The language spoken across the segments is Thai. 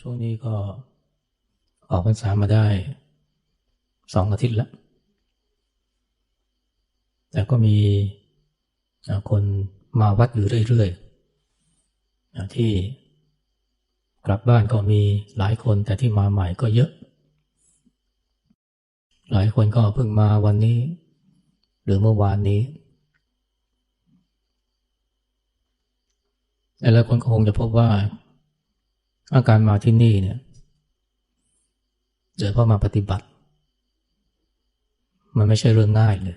ช่วงนี้ก็ออกพรรษามาได้สองอาทิตย์แล้ว แต่ก็มีคนมาวัดอยู่เรื่อยๆ ที่กลับบ้านก็มีหลายคนแต่ที่มาใหม่ก็เยอะ หลายคนก็เพิ่งมาวันนี้ หรือเมื่อวานนี้แต่หลายคนก็คงจะพบว่า อาการมาที่นี่เนี่ยเดี๋ยวพอมาปฏิบัติ มันไม่ใช่เรื่องง่ายเลย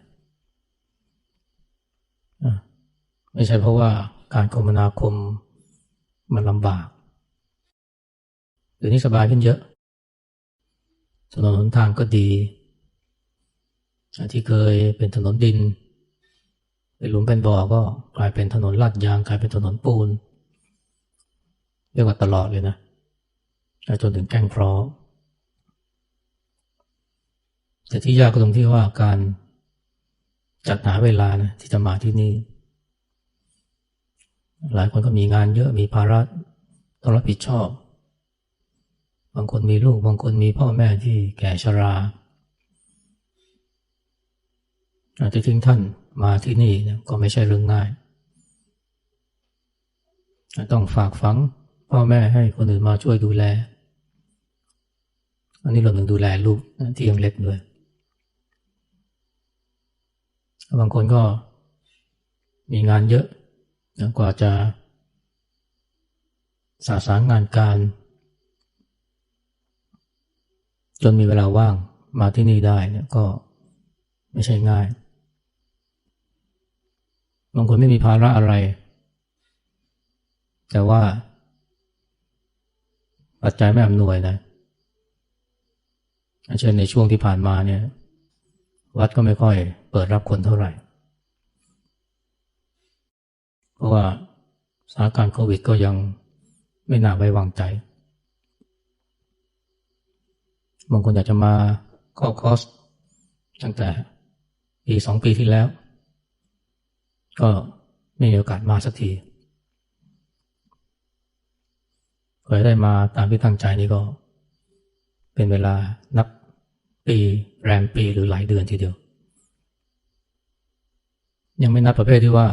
ไม่ใช่เพราะว่าการคมนาคมมันลำบากเดี๋ยวนี้สบายขึ้นเยอะถนนหนทางก็ดี ที่เคยเป็นถนนดิน เป็นหลุมเป็นบ่อก็กลายเป็นถนนลาดยางกลายเป็นถนนปูน รียกว่าตลอดเลยนะจนถึงแก้งพร้อมแต่ที่ยากก็ตรงที่ว่าการจัดหาเวลานะที่จะมาที่นี่ หลายคนก็มีงานเยอะมีภาระต้องรับผิดชอบ บางคนมีลูก บางคนมีพ่อแม่ที่แก่ชราอาจจะทิ้งท่านมาที่นี่ก็ไม่ใช่เรื่องง่าย ต้องฝากฝัง พ่อแม่ให้คนอื่นมาช่วยดูแล อันนี้เราถึงดูแลลูกที่ยังเล็กด้วยบางคนก็มีงานเยอะกว่าจะสาสางงานการ จนมีเวลาว่างมาที่นี่ได้เนี่ยก็ไม่ใช่ง่าย บางคนไม่มีภาระอะไร แต่ว่า ปัจจัยไม่อำนวยนะเช่นในช่วงที่ผ่านมาเนี่ย วัดก็ไม่ค่อยเปิดรับคนเท่าไหร่ เพราะว่าสถานการณ์โควิดก็ยังไม่น่าไว้วางใจ บางคนอยากจะมาเข้าคอร์สตั้งแต่ปีสองปีที่แล้ว ก็ไม่มีโอกาสมาสักที เคยได้มาตามที่ตั้งใจนี่ก็ เป็นเวลานับปีแรมปีหรือหลายเดือนทีเดียว ยังไม่นับประเภทที่ว่า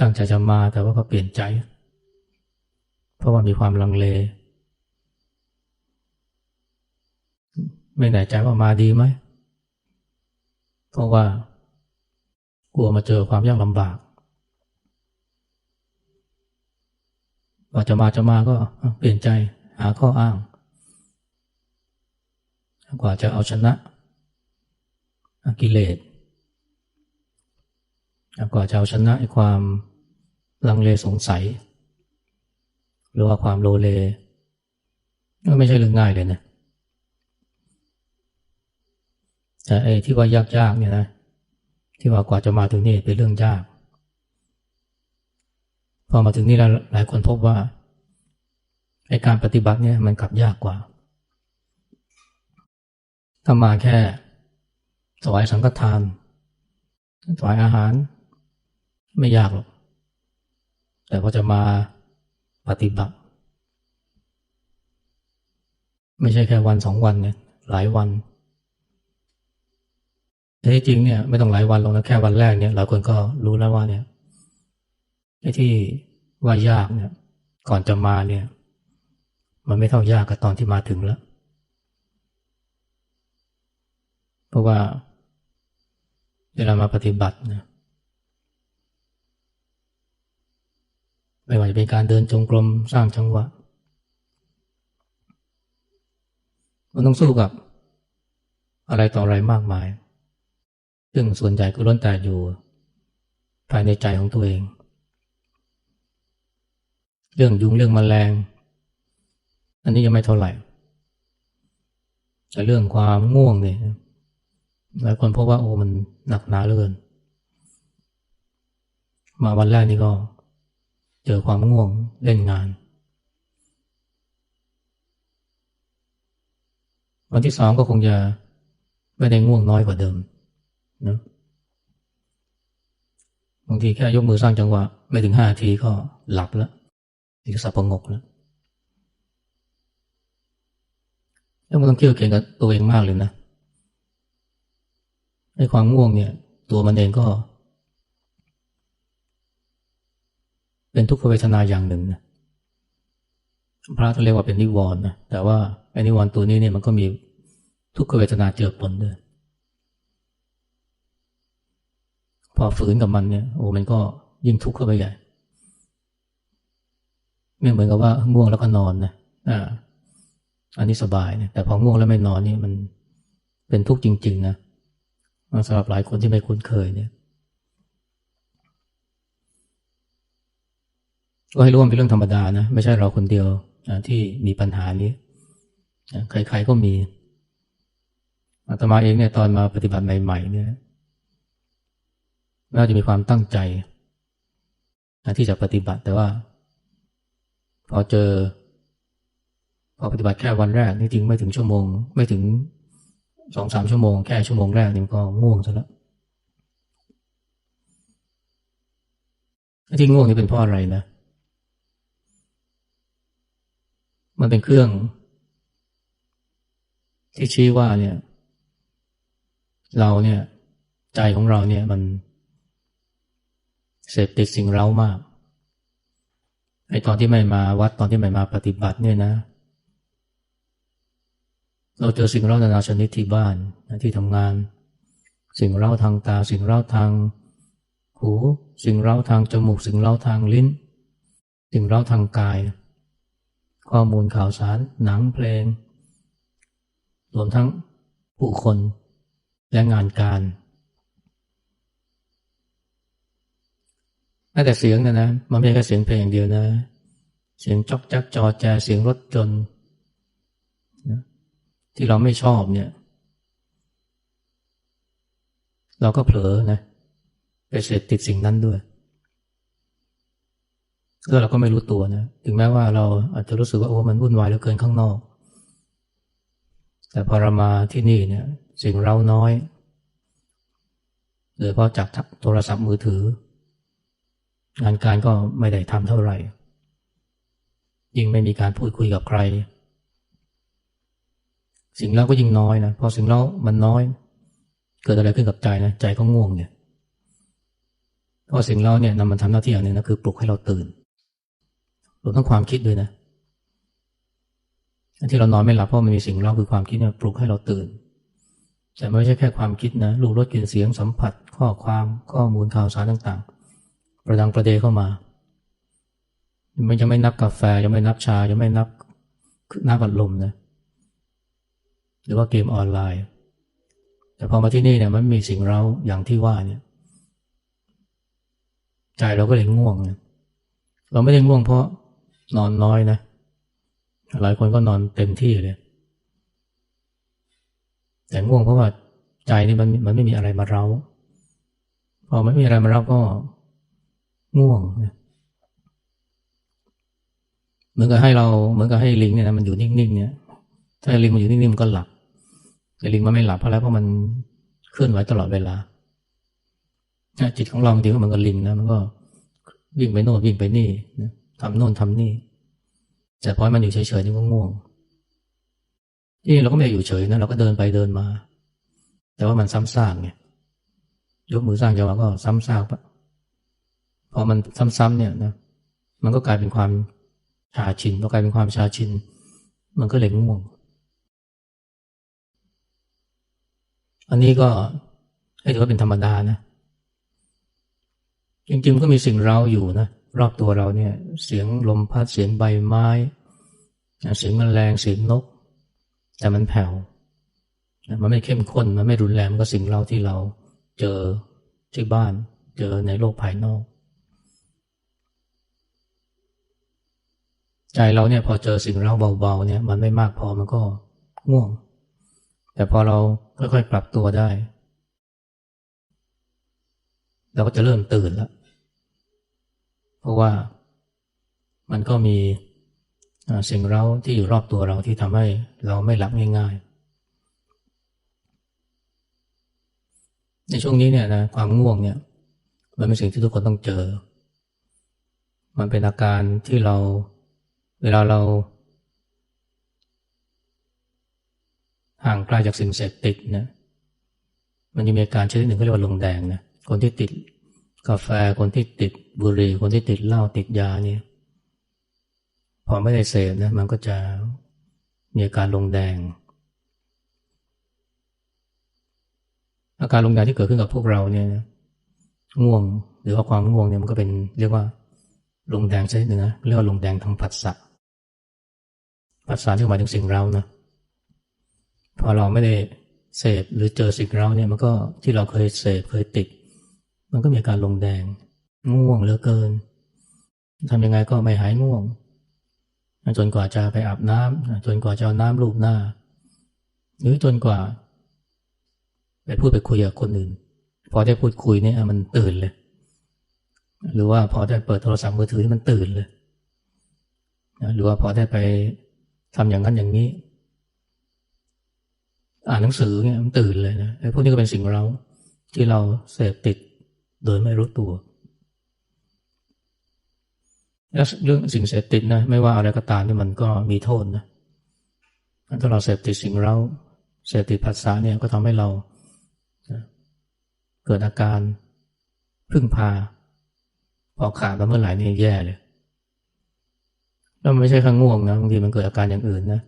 ตั้งใจจะมาแต่ว่าก็เปลี่ยนใจ เพราะว่ามีความลังเล ไม่แน่ใจว่ามาดีไหม เพราะว่ากลัวมาเจอความยากลำบาก ว่าจะมาจะมาก็เปลี่ยนใจหาข้ออ้าง กว่าจะเอาชนะกิเลสกว่าจะเอาชนะความลังเลสงสัย หรือว่าความโลเลก็ไม่ใช่เรื่องง่ายเลยนะแต่ไอ้ที่ว่ายากๆเนี่ยนะที่ว่ากว่าจะมาถึงนี่เป็นเรื่องยาก อมาถึงนี่แล้วหลายคนพบว่าในการปฏิบัติเนี่ยมันกลับยากกว่า ถ้ามาแค่ถวายสังฆทานถวายอาหาร ไม่ยากหรอก แต่พอจะมาปฏิบัติ ไม่ใช่แค่วันสองวันเนี่ยหลายวันแต่ที่จริงเนี่ยไม่ต้องหลายวันหรอกนะแค่วันแรกเนี่ยหลายคนก็รู้แล้วว่าเนี่ย ไอ้ที่ว่ายากเนี่ย ก่อนจะมาเนี่ย มันไม่เท่ายากกับตอนที่มาถึงแล้ว เพราะว่าเวลามาปฏิบัตินะไม่ว่าจะเป็นการเดินจงกรมสร้างจังหวะ มันต้องสู้กับ อะไรต่ออะไรมากมาย ซึ่งส่วนใหญ่ก็ล้นแต่อยู่ ภายในใจของตัวเอง เรื่องยุงเรื่องมแมลง อันนี้ยังไม่เท่าไหร่ แต่เรื่องความง่วงเนี่ยหลายคนพบว่าโอ้มันหนักหนาเหลือเกิน มาวันแรกนี่ก็ เจอความง่วงเล่นงาน วันที่สองก็คงจะไม่ได้ง่วงน้อยกว่าเดิมนะบางทีแค่ยกมือสร้างจังหวะ ไม่ถึงห้าทีก็หลับแล้ว อีกสับประงกแล้วแล้วมันต้องเกี่ยวเก่งกับตัวเองมากเลยนะในความง่วงเนี่ย ตัวมันเองก็ เป็นทุกขเวทนาอย่างหนึ่งนะพระท่าเรียกว่าเป็นนิวรณ์นะแต่ว่าไอ้นิวรณ์ตัวนี้เนี่ยมันก็มีทุกขเวทนาเจือปนด้วยพอฝืนกับมันเนี่ยโอ้มันก็ยิ่งทุกข์เข้าไปใหญ่ ไม่เหมือนกับว่าง่วงแล้วก็นอนนะอ่าอันนี้สบายเนี่ยแต่พอง่วงแล้วไม่นอนนี่มันเป็นทุกข์จริง ๆ นะสำหรับหลายคนที่ไม่คุ้นเคยเนี่ยก็ให้รู้ว่าเป็นเรื่องธรรมดานะไม่ใช่เราคนเดียวที่มีปัญหานี้ใครๆก็มีอาตมาเองเนี่ยตอนมาปฏิบัติใหม่ๆเนี่ยน่าจะมีความตั้งใจที่จะปฏิบัติแต่ว่า พอเจอ พอปฏิบัติแค่วันแรกนี่จริงไม่ถึงชั่วโมง ไม่ถึงสองสามชั่วโมงแค่ชั่วโมงแรกนี่ก็ง่วงซะแล้วที่ง่วงนี่เป็นเพราะอะไรนะ มันเป็นเครื่อง ที่ชี้ว่าเนี่ย เราเนี่ย ใจของเราเนี่ยมันเสพติดสิ่งเร้ามาก ไอตอนที่ไม่มาวัดตอนที่ไม่มาปฏิบัติเนี่ยนะ เราเจอสิ่งเร้านานาชนิดที่บ้านที่ทำงาน สิ่งเร้าทางตา สิ่งเร้าทางหู สิ่งเร้าทางจมูก สิ่งเร้าทางลิ้น สิ่งเร้าทางกาย ข้อมูลข่าวสาร หนังเพลงรวมทั้งผู้คนและงานการ แม้แต่เสียงนะนะมันไม่ใช่แค่เสียงเพลงอย่างเดียวนะ เสียงจอกจักจอแจเสียงรถจนนะที่เราไม่ชอบเนี่ย เราก็เผลอนะไปเสพติดสิ่งนั้นด้วยแล้วเราก็ไม่รู้ตัวนะถึงแม้ว่าเราอาจจะรู้สึกว่าโอ้มันวุ่นวายเหลือเกินข้างนอก แต่พอเรามาที่นี่เนี่ย สิ่งเราน้อยโดยเฉพาะจากโทรศัพท์มือถือ งานการก็ไม่ได้ทำเท่าไหร่ ยิ่งไม่มีการพูดคุยกับใคร สิ่งเล่าก็ยิ่งน้อยนะพอสิ่งเล่ามันน้อย เกิดอะไรขึ้นกับใจนะใจก็ง่วงเนี่ยเพราะสิ่งเล่าเนี่ยนำมันทำหน้าที่อย่างหนึ่งนะคือปลุกให้เราตื่นรวมทั้งความคิดด้วยนะที่เรานอนไม่หลับเพราะมันมีสิ่งเล่าคือความคิดเนี่ยปลุกให้เราตื่น แต่ไม่ใช่แค่ความคิดนะรูปรสกลิ่นเสียงสัมผัส ข้อความข้อมูลข่าวสารต่างๆ ประดังประเดเข้ามามันยังไม่นับกาแฟยังไม่นับชายังไม่นับน้ำอัดลมนะหรือว่าเกมออนไลน์ แต่พอมาที่นี่เนี่ยมันมีสิ่งเราอย่างที่ว่าเนี่ย ใจเราก็เลยง่วงเเราไม่ได้ง่วงเพราะนอนน้อยนะหลายคนก็นอนเต็มที่เลยแต่ง่วงเพราะว่าใจนี่มันมันไม่มีอะไรมาเราพอไม่มีอะไรมาเราก็ ง่วงเหมือนกับให้เราเหมือนกับให้ลิงเนี่ยนะมันอยู่นิ่งๆเนี่ยถ้าลิงมันอยู่นิ่งๆมันก็หลับแต่ลิงมันไม่หลับเพราะอะไรเพราะมันเคลื่อนไหวตลอดเวลาจิตของเราบางทีก็เหมือนกับลิงนะมันก็วิ่งไปโน่นวิ่งไปนี่ทำโน่นทำนี่ แต่พอมันอยู่เฉยๆนี่ก็ง่วงที่เราก็ไม่อยู่เฉยนะเราก็เดินไปเดินมา แต่ว่ามันซ้ำซากไงยกมือสร้างจังหวะก็ซ้ำซาก พอมันซ้ำๆเนี่ยนะมันก็กลายเป็นความชาชินพอกลายเป็นความชาชิน มันก็เลยง่วง อันนี้ก็ให้ถือว่าเป็นธรรมดานะจริงๆก็มีสิ่งเราอยู่นะรอบตัวเราเนี่ย เสียงลมพัดเสียงใบไม้ เสียงแมลงเสียงนก แต่มันแผ่วมันไม่เข้มข้น มันไม่รุนแรงมันก็สิ่งเราที่เราเจอที่บ้าน เจอในโลกภายนอก ใจเราเนี่ยพอเจอสิ่งเร้าเบาๆเนี่ยมันไม่มากพอมันก็ง่วง แต่พอเราค่อยๆปรับตัวได้ เราก็จะเริ่มตื่นแล้ว เพราะว่ามันก็มีสิ่งเร้าที่อยู่รอบตัวเราที่ทำให้เราไม่หลับง่ายๆ ในช่วงนี้เนี่ยนะความง่วงเนี่ยมันเป็นสิ่งที่ทุกคนต้องเจอ มันเป็นอาการที่เรา เวลาเราห่างไกลาจากสิ่งเสพติดนะมันจะมีอาการชนิดหนึ่งเขาเรียกว่าลงแดงนะคนที่ติดกาแฟคนที่ติดบุหรี่คนที่ติดเหล้าติดยาเนี่ยพอไม่ได้เสพนะมันก็จะมีอาการลงแดง อาการลงแดงที่เกิดขึ้นกับพวกเราเนี่ยง่วงหรือว่าความง่วงเนี่ยมันก็เป็นเรียกว่าลงแดงชนิดหนึ่งนะเรียกว่าลงแดงทางผัสสะ ผัสสะที่หมายถึงสิ่งเรานะพอเราไม่ได้เสพหรือเจอสิ่งเราเนี่ยมันก็ที่เราเคยเสพเคยติด มันก็มีอาการลงแดง ง่วงเหลือเกินทำยังไงก็ไม่หายง่วง จนกว่าจะไปอาบน้ำจนกว่าจะเอาน้ำลูบหน้า หรือจนกว่า ไปพูดไปคุยกับคนอื่น พอได้พูดคุยเนี่ยมันตื่นเลย หรือว่าพอได้เปิดโทรศัพท์มือถือมันตื่นเลย หรือว่าพอได้ไป ทำอย่างนั้นอย่างนี้ อ่านหนังสือเนี่ยมันตื่นเลยนะไอ้พวกนี้ก็เป็นสิ่งเราที่เราเสพติดโดยไม่รู้ตัวแล้วเรื่องสิ่งเสพติดนะไม่ว่าอะไรก็ตามที่มันก็มีโทษนะถ้าเราเสพติดสิ่งเราเสพติดภาษาเนี่ยก็ทำให้เราเกิดอาการพึ่งพาพอขาดไปเมื่อไหร่นี่แย่เลย แล้วไม่ใช่แค่ง่วงนะบางทีมันเกิดอาการอย่างอื่นนะ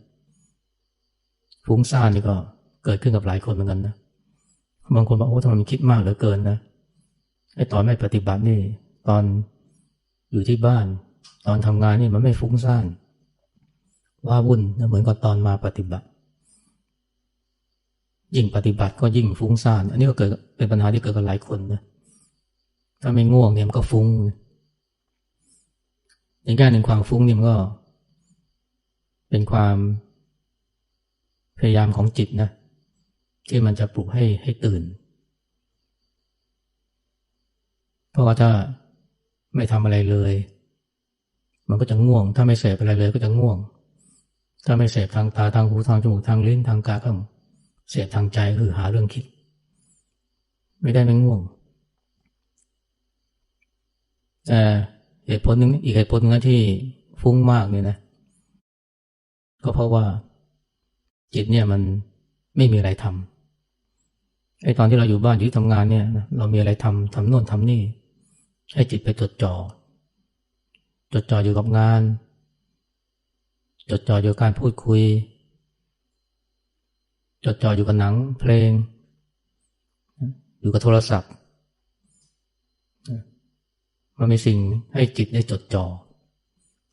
ฟุ้งซ่านนี่ก็เกิดขึ้นกับหลายคนเหมือนกันนะบางคนบอกโอ้ทำไมมันคิดมากเหลือเกินนะไอ้ตอนไม่ปฏิบัตินี่ ตอนอยู่ที่บ้าน ตอนทำงานนี่มันไม่ฟุ้งซ่านว่าวุ่นเหมือนกับตอนมาปฏิบัติ ยิ่งปฏิบัติก็ยิ่งฟุ้งซ่าน อันนี้ก็เกิดเป็นปัญหาที่เกิดกับหลายคนนะถ้าไม่ง่วงเนี่ยมันก็ฟุ้งอย่างแง่หนึ่งความฟุ้งเนี่ยมันก็ เป็นความพยายามของจิตนะที่มันจะปลุกให้ให้ตื่น เพราะว่าถ้าไม่ทำอะไรเลย มันก็จะง่วง ถ้าไม่เสพอะไรเลยก็จะง่วง ถ้าไม่เสพทางตาทางหูทางจมูกทางลิ้นทางกายก็เสพทางใจคือหาเรื่องคิด ไม่ได้ไม่ง่วง แต่ เหตุผลหนึ่งอีกเหตุผลหนึ่งที่ฟุ้งมากเนี่ยนะ ก็เพราะว่าจิตเนี่ยมันไม่มีอะไรทำไอ้ตอนที่เราอยู่บ้านอยู่ที่ทำงานเนี่ยเรามีอะไรทำทำโน่นทำนี่ให้จิตไปจดจ่อจดจ่ออยู่กับงาน จดจ่ออยู่การพูดคุย จดจ่ออยู่กับหนังเพลง อยู่กับโทรศัพท์ มันมีสิ่งให้จิตได้จดจ่อ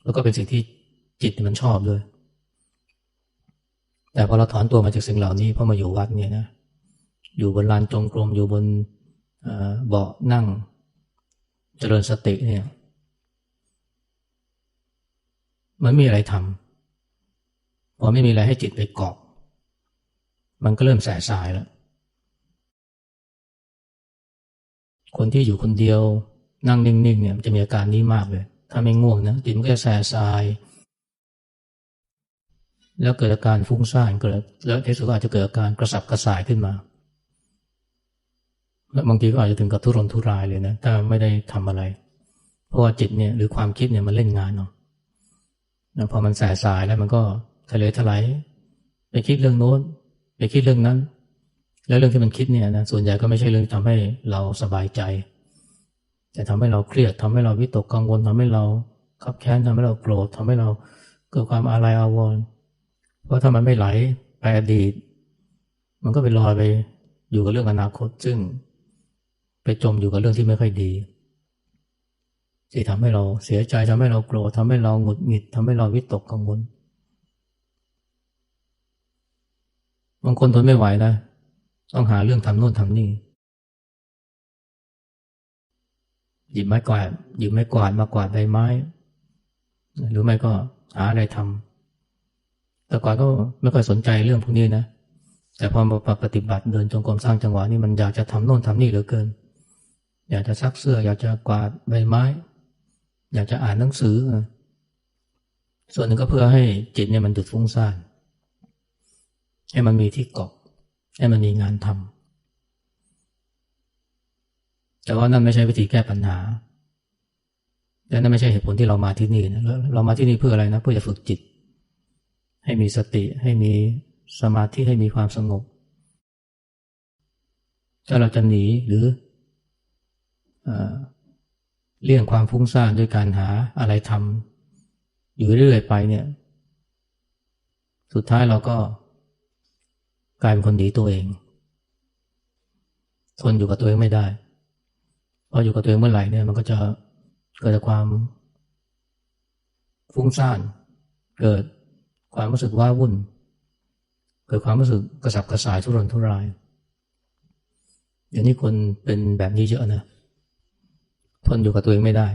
แล้วก็เป็นสิ่งที่จิตมันชอบด้วย แต่พอเราถอนตัวมาจากสิ่งเหล่านี้พอมาอยู่วัดเนี่ยนะอยู่บนลานจงกรมอยู่บนเบาะนั่ง เจริญสติเนี่ยมันมีอะไรทำพอไม่มีอะไรให้จิตไปเกาะมันก็เริ่มแสสายแล้ว คนที่อยู่คนเดียว นั่งนิ่งๆเนี่ยจะมีอาการนี้มากเลย ถ้าไม่ง่วงนะจิตมันก็จะแสสาย แล้วเกิดอาการฟุ้งซ่านเกิดแล้วที่สุดอาจจะเกิดอาการกระสับกระส่ายขึ้นมาแล้วบางทีก็อาจจะถึงกับทุรนทุรายเลยนะถ้าไม่ได้ทำอะไร เพราะว่าจิตเนี่ยหรือความคิดเนี่ยมันเล่นงานเนาะพอมันแสสายแล้วมันก็ทะเลถลายไปคิดเรื่องโน้นไปคิดเรื่องนั้น แล้วเรื่องที่มันคิดเนี่ยนะส่วนใหญ่ก็ไม่ใช่เรื่องทำให้เราสบายใจ แต่ทำให้เราเครียดทำให้เราวิตกกังวลทำให้เราขับแค้นทำให้เราโกรธทำให้เราเกิดความอาลัยอาวรณ์เพราะถ้ามันไม่ไหลไปอดีต มันก็ไปลอยไปอยู่กับเรื่องอนาคต ซึ่งไปจมอยู่กับเรื่องที่ไม่ค่อยดีที่ทำให้เราเสียใจทำให้เราโกรธทำให้เราหงุดหงิดทำให้เราวิตกกังวลบางคนทนไม่ไหวนะต้องหาเรื่องทำโน่นทำนี่ หยิบไม้กวาดหยิบไม้กวาดมากวาดใบไม้ หรือไม่ก็หาอะไรทำแต่ก่อนก็ไม่ค่อยสนใจเรื่องพวกนี้นะ แต่พอมาปฏิบัติเดินจงกรมสร้างจังหวะนี่มันอยากจะทำโน่นทำนี่เหลือเกิน อยากจะซักเสื้อ อยากจะกวาดใบไม้ อยากจะอ่านหนังสือ ส่วนหนึ่งก็เพื่อให้จิตเนี่ยมันหยุดฟุ้งซ่านให้มันมีที่เกาะให้มันมีงานทำ แต่ว่านั่นไม่ใช่วิธีแก้ปัญหา และนั่นไม่ใช่เหตุผลที่เรามาที่นี่นะเรามาที่นี่เพื่ออะไรนะ เพื่อจะฝึกจิต ให้มีสติ ให้มีสมาธิ ให้มีความสงบ ถ้าเราจะหนีหรือเลี่ยงความฟุ้งซ่านด้วยการหาอะไรทำอยู่เรื่อยไปเนี่ย สุดท้ายเราก็กลายเป็นคนหนีตัวเอง ทนอยู่กับตัวเองไม่ได้ พออยู่กับตัวเองเมื่อไหร่เนี่ยมันก็จะเกิดความฟุ้งซ่าน เกิดความรู้สึกว่าวุ่น เกิดความรู้สึกกระสับกระส่ายทุรนทุรายเดี๋ยวนี้คนเป็นแบบนี้เยอะนะ ทนอยู่กับตัวเองไม่ได้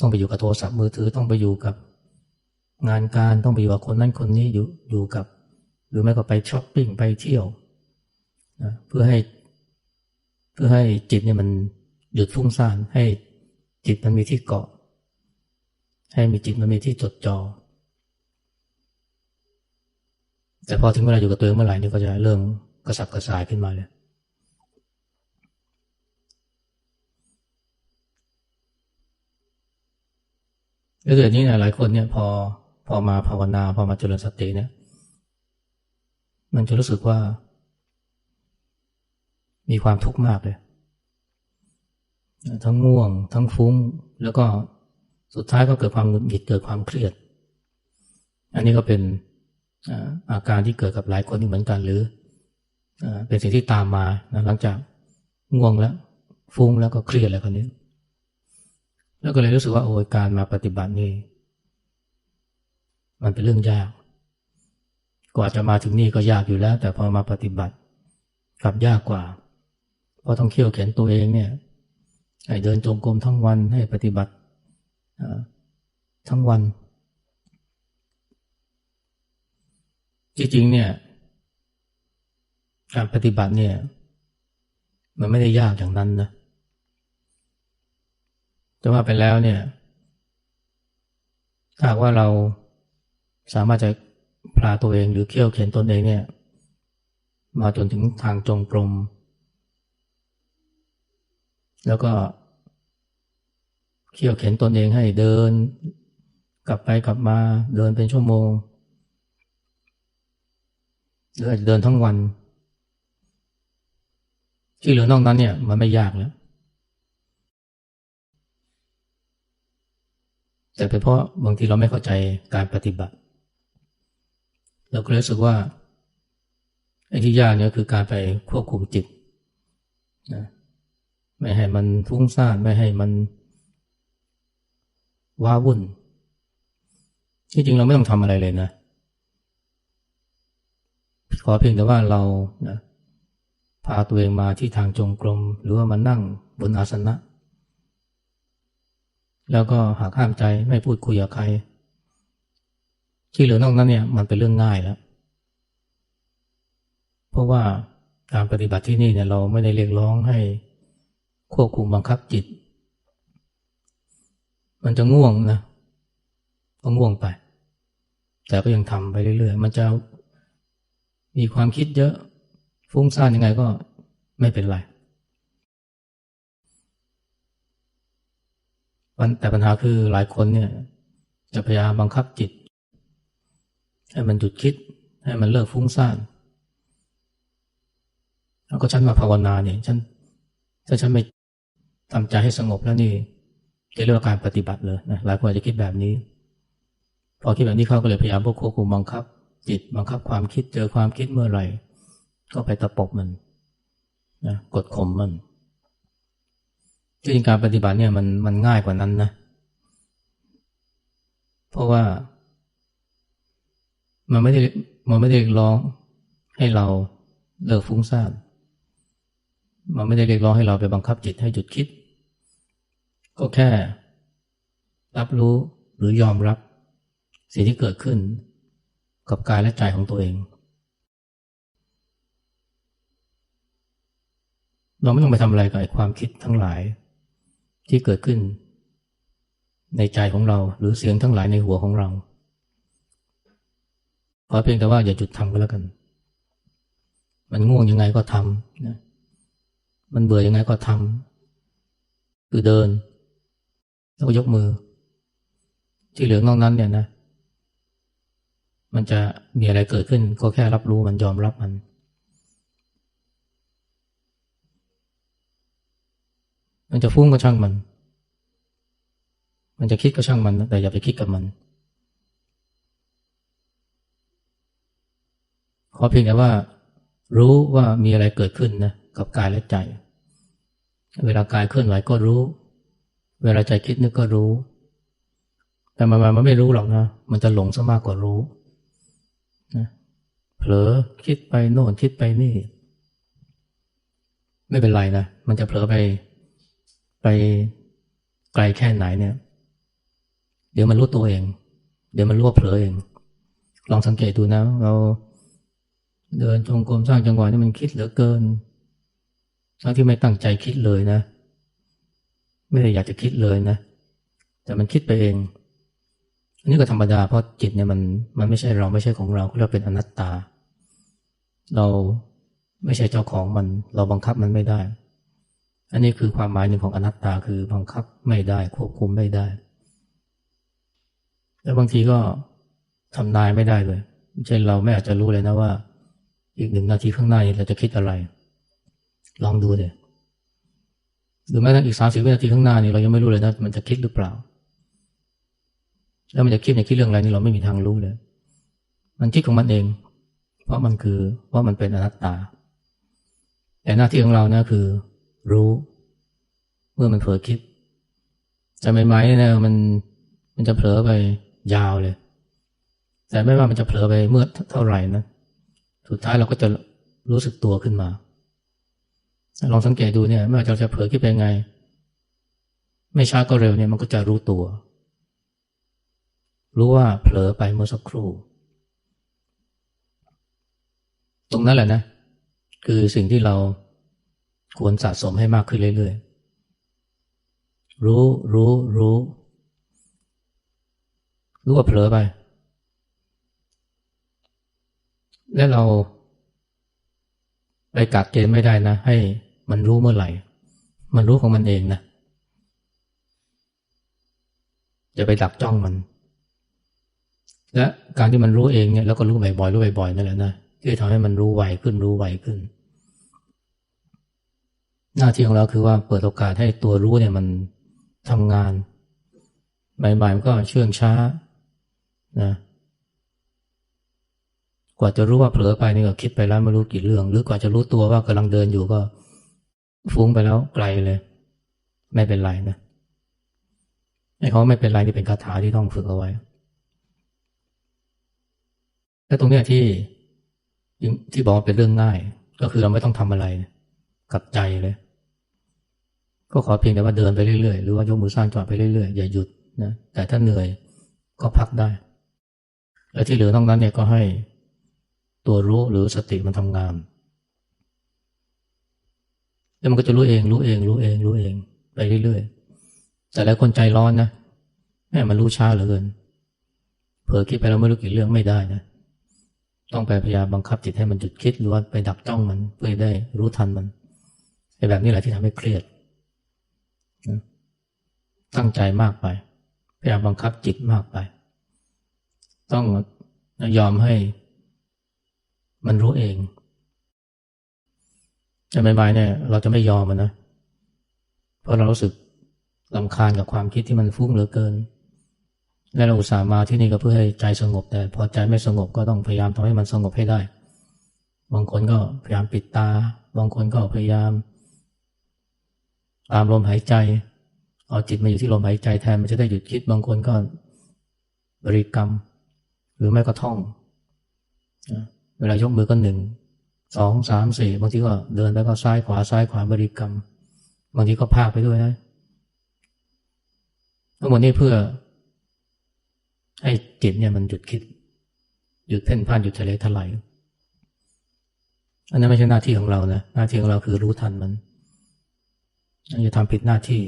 ต้องไปอยู่กับโทรศัพท์มือถือ ต้องไปอยู่กับงานการ ต้องไปอยู่กับคนนั้นคนนี้ อยู่อยู่กับ หรือไม่ก็ไปช้อปปิ้ง ไปเที่ยวนะเพื่อให้ เพื่อให้จิตเนี่ยมัน หยุดฟุ้งซ่านให้จิตมันมีที่เกาะ ให้มีจิตมันมีที่จดจอ่อแต่พอถึงเวลาอยู่กับตัวเองเมื่อไหร่นี่ก็จะเริ่มกระสับกระส่ายขึ้นมาเลยแล้วเดี๋ยวนี้เนี่ยหลายคนเนี่ยพอพอมาภาวนาพอมาเจริญสติเนี่ย มันจะรู้สึกว่า มีความทุกข์มากเลย ทั้งง่วง ทั้งฟุ้ง แล้วก็สุดท้ายก็เกิดความหงุดหงิดเกิดความเครียด อันนี้ก็เป็นอาการที่เกิดกับหลายคนเหมือนกันหรือเป็นสิ่งที่ตามมาหลังจากง่วงแล้ว ฟุ้งแล้วก็เครียดอะไรคนนี้ แล้วก็เลยรู้สึกว่าโอ้ยการมาปฏิบัตินี่มันเป็นเรื่องยาก กว่าจะมาถึงนี่ก็ยากอยู่แล้ว แต่พอมาปฏิบัติกลับยากกว่า เพราะต้องเขี่ยวเข็นตัวเองเนี่ย ให้เดินจงกรมทั้งวันให้ปฏิบัติทั้งวัน จริงๆเนี่ยการปฏิบัติเนี่ย มันไม่ได้ยากอย่างนั้นนะแต่ว่าไปแล้วเนี่ยถ้าว่าเราสามารถจะพาตัวเองหรือเขี่ยวเข็นตนเองเนี่ย มาจนถึงทางจงกรมแล้วก็ เขี่ยวเข็นตนเองให้เดิน กลับไปกลับมาเดินเป็นชั่วโมงหรืออาจจะเดินทั้งวัน ที่เหลือนอกนั้นเนี่ยมันไม่ยากแล้ว แต่เป็นเพราะบางทีเราไม่เข้าใจการปฏิบัติ เราก็รู้สึกว่าไอ้ที่ยากเนี่ยคือการไปควบคุมจิตนะไม่ให้มันฟุ้งซ่านไม่ให้มัน ว้าวุ่น ที่จริงเราไม่ต้องทำอะไรเลยนะขอเพียงแต่ว่าเรานะพาตัวเองมาที่ทางจงกรม หรือว่ามานั่งบนอาสนะ แล้วก็หากห้ามใจไม่พูดคุยกับใคร ที่เหลือนอกนั้นเนี่ยมันเป็นเรื่องง่ายแล้ว เพราะว่าการปฏิบัติที่นี่เนี่ยเราไม่ได้เรียกร้องให้ควบคุมบังคับจิต มันจะง่วงนะก็ง่วงไป แต่ก็ยังทำไปเรื่อยๆ มันจะมีความคิดเยอะ ฟุ้งซ่านยังไงก็ไม่เป็นไรแต่ปัญหาคือหลายคนเนี่ย จะพยายามบังคับจิต ให้มันหยุดคิด ให้มันเลิกฟุ้งซ่านแล้วก็ฉันมาภาวนาเนี่ยฉันถ้าฉันไม่ทำใจให้สงบแล้วนี่ จะเรียกว่าการปฏิบัติเลยนะหลายคนจะคิดแบบนี้ พอคิดแบบนี้เขาก็เลยพยายามพวกควบคุมบังคับ จิตบังคับความคิดเจอความคิดเมื่อไหร่ ก็ไปตะปบมันนะกดข่มมันจริงการปฏิบัติเนี่ยมันมันง่ายกว่านั้นนะ เพราะว่า มันไม่ได้มันไม่ได้เร้องให้เราเลิกฟุ้งซ่านมันไม่ได้เรียกร้องให้เราไปบังคับจิตให้หยุดคิด ก็แค่รับรู้หรือยอมรับ สิ่งที่เกิดขึ้น กับกายและใจของตัวเอง เราไม่ต้องไปทำอะไรกับความคิดทั้งหลาย ที่เกิดขึ้น ในใจของเราหรือเสียงทั้งหลายในหัวของเราขอเพียงแต่ว่าอย่าจุดทำก็แล้วกัน มันง่วงยังไงก็ทำนะมันเบื่อยังไงก็ทำคือเดิน แล้วก็ยกมือ ที่เหลือนอกนั้นเนี่ยนะ มันจะมีอะไรเกิดขึ้น ก็แค่รับรู้มันยอมรับมัน มันจะฟุ้งก็ช่างมัน มันจะคิดก็ช่างมัน แต่อย่าไปคิดกับมันขอเพียงแต่ว่า รู้ว่ามีอะไรเกิดขึ้นนะกับกายและใจ เวลากายเคลื่อนไหวก็รู้ เวลาใจคิดนึกก็รู้ แต่มันมันไม่รู้หรอกนะ มันจะหลงซะมากกว่ารู้นะเผลอคิดไปโน่นคิดไปนี่ ไม่เป็นไรนะ มันจะเผลอไป ไปไกลแค่ไหนเนี่ย เดี๋ยวมันรู้ตัวเอง เดี๋ยวมันรู้ว่าเผลอเอง ลองสังเกตดูนะ เราเดินจงกรมสร้างจังหวะนี่มันคิดเหลือเกินทั้งที่ไม่ตั้งใจคิดเลยนะ ไม่ได้อยากจะคิดเลยนะ แต่มันคิดไปเอง อันนี้ก็ธรรมดาเพราะจิตเนี่ยมันมันไม่ใช่เราไม่ใช่ของเราเราเป็นอนัตตา เราไม่ใช่เจ้าของมัน เราบังคับมันไม่ได้ อันนี้คือความหมายหนึ่งของอนัตตาคือบังคับไม่ได้ควบคุมไม่ได้ แล้วบางทีก็ทำนายไม่ได้เลยเช่นเราไม่อาจจะรู้เลยนะว่า อีกหนึ่งนาทีข้างหน้าเราจะคิดอะไร ลองดูเลย หรือแม้แต่อีกสามสิบวินาทีข้างหน้านี่เรายังไม่รู้เลยนะมันจะคิดหรือเปล่า แล้วมันจะคิดในคิดเรื่องอะไรนี่เราไม่มีทางรู้เลย มันคิดของมันเอง เพราะมันคือเพรามันเป็นอนัตตา แต่หน้าที่ของเรานะคือ รู้ เมื่อมันเผลอคิดจะไม่ไหมเนี่ยมันมันจะเผลอไปยาวเลย แต่ไม่ว่ามันจะเผลอไปเมื่อเท่าไหร่นะสุดท้ายเราก็จะรู้สึกตัวขึ้นมา ลองสังเกตดูเนี่ยเมื่อเราจะเผลอคิดไปไง ไม่ช้าก็เร็วเนี่ยมันก็จะรู้ตัว รู้ว่าเผลอไปเมื่อสักครู่ ตรงนั้นแหละนะ คือสิ่งที่เราควรสะสมให้มากขึ้นเรื่อยๆ รู้ รู้ รู้ รู้ว่าเผลอไป และเราไปกักเกณฑ์ไม่ได้นะ ให้ มันรู้เมื่อไหร่ มันรู้ของมันเองนะจะไปดักจ้องมัน และการที่มันรู้เองเนี่ยแล้วก็รู้บ่อยๆรู้บ่อยๆนั่นแหละนะที่ทำให้มันรู้ไวขึ้นรู้ไวขึ้น หน้าที่ของเราคือว่าเปิดโอกาสให้ตัวรู้เนี่ยมันทำงานใหม่ๆมันก็เชื่องช้านะกว่าจะรู้ว่าเผลอไปนี่ก็คิดไปแล้วไม่รู้กี่เรื่อง หรือกว่าจะรู้ตัวว่ากำลังเดินอยู่ก็ ฟุ้งไปแล้วไกลเลย ไม่เป็นไรนะไอ้เขาไม่เป็นไรที่เป็นคาถาที่ต้องฝึกเอาไว้และตรงเนี้ยที่ที่บอกว่าเป็นเรื่องง่าย ก็คือเราไม่ต้องทำอะไรกับใจเลย ก็ขอเพียงแต่ว่าเดินไปเรื่อยๆ หรือว่ายกมือสร้างจอดไปเรื่อยๆ อย่าหยุดนะแต่ถ้าเหนื่อยก็พักได้ และที่เหลือต้องนั้นเนี่ยก็ให้ตัวรู้หรือสติมันทำงาน แล้วมันก็จะรู้เอง รู้เอง รู้เอง รู้เอง ไปเรื่อยๆ แต่หลายคนใจร้อนนะแม่มันรู้ช้าเหลือเกิน เผลอคิดไปแล้วไม่รู้กี่เรื่องไม่ได้นะ ต้องไปพยายามบังคับจิตให้มันหยุดคิดหรือว่าไปดักจ้องมันเพื่อได้รู้ทันมันไอ้แบบนี้แหละที่ทำให้เครียด ตั้งใจมากไป พยายามบังคับจิตมากไป ต้องยอมให้มันรู้เอง แต่ใหม่ๆเนี่ยเราจะไม่ยอมมันนะ เพราะเรารู้สึกลำคาญกับความคิดที่มันฟุ้งเหลือเกิน และเราอุตส่าห์มาที่นี่ก็เพื่อให้ใจสงบ แต่พอใจไม่สงบก็ต้องพยายามทำให้มันสงบให้ได้ บางคนก็พยายามปิดตา บางคนก็พยายาม ตามลมหายใจ เอาจิตมาอยู่ที่ลมหายใจแทนมันจะได้หยุดคิด บางคนก็บริกรรม หรือไม่ก็ท่อง เวลายกมือก็หนึ่ง สองสามสี่บางทีก็เดินไปก็ซ้ายขวาซ้ายขวาบริกรรม บางทีก็พากไปด้วยนะทั้งหมดนี้เพื่อ ให้จิตเนี่ยมันหยุดคิด หยุดเพ่นพ่านหยุดทะเลทลายอันนั้นไม่ใช่หน้าที่ของเรานะหน้าที่ของเราคือรู้ทันมันอย่าทำผิดหน้าที่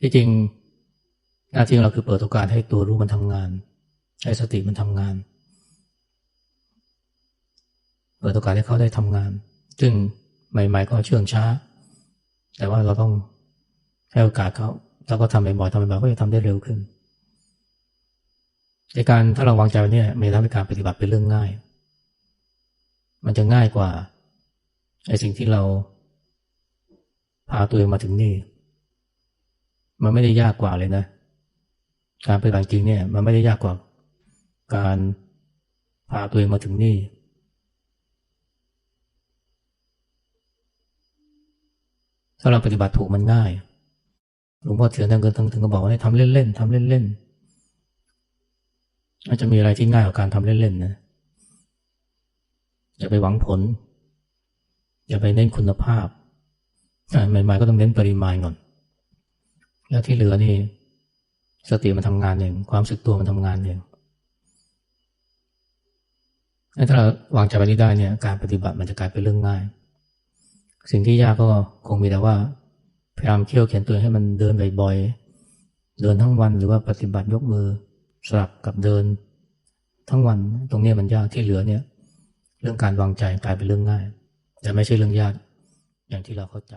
ที่จริงหน้าที่ของเราคือเปิดโอกาสให้ตัวรู้มันทำงาน ให้สติมันทำงาน เปิดโอกาสให้เขาได้ทำงาน ซึ่งใหม่ ๆ ก็เชื่องช้า แต่ว่าเราต้องให้โอกาสเขาแล้วก็ทำบ่อยๆทำบ่อยๆก็จะทำได้เร็วขึ้น ในการถ้าเราวางใจเนี่ยมันจะทำให้การปฏิบัติเป็นเรื่องง่าย มันจะง่ายกว่าไอ้สิ่งที่เราพาตัวเองมาถึงนี่ มันไม่ได้ยากกว่าเลยนะ การปฏิบัติจริงเนี่ย มันไม่ได้ยากกว่าการพาตัวเองมาถึงนี่ ถ้าเราปฏิบัติถูกมันง่ายหลวงพ่อเถื่อนท่านก็ถึงก็บอกว่าให้ทำเล่นๆทำเล่นๆอาจจะมีอะไรที่ง่ายกว่าการทำเล่นๆนะอย่าไปหวังผล อย่าไปเน้นคุณภาพใหม่ๆก็ต้องเน้นปริมาณก่อน แล้วที่เหลือนี่สติมันทำงานเองความรู้สึกตัวมันทำงานเองถ้าเราวางใจแบบนี้ได้เนี่ย การปฏิบัติมันจะกลายเป็นเรื่องง่าย สิ่งที่ยากก็คงมีแต่ว่าพยายามเคี่ยวเขียนตัวให้มันเดินบ่อยๆ เดินทั้งวันหรือว่าปฏิบัติยกมือสลับกับเดิน ทั้งวันตรงนี้มันยากที่เหลือเนี่ย เรื่องการวางใจกลายเป็นเรื่องง่าย แต่ไม่ใช่เรื่องยากอย่างที่เราเข้าใจ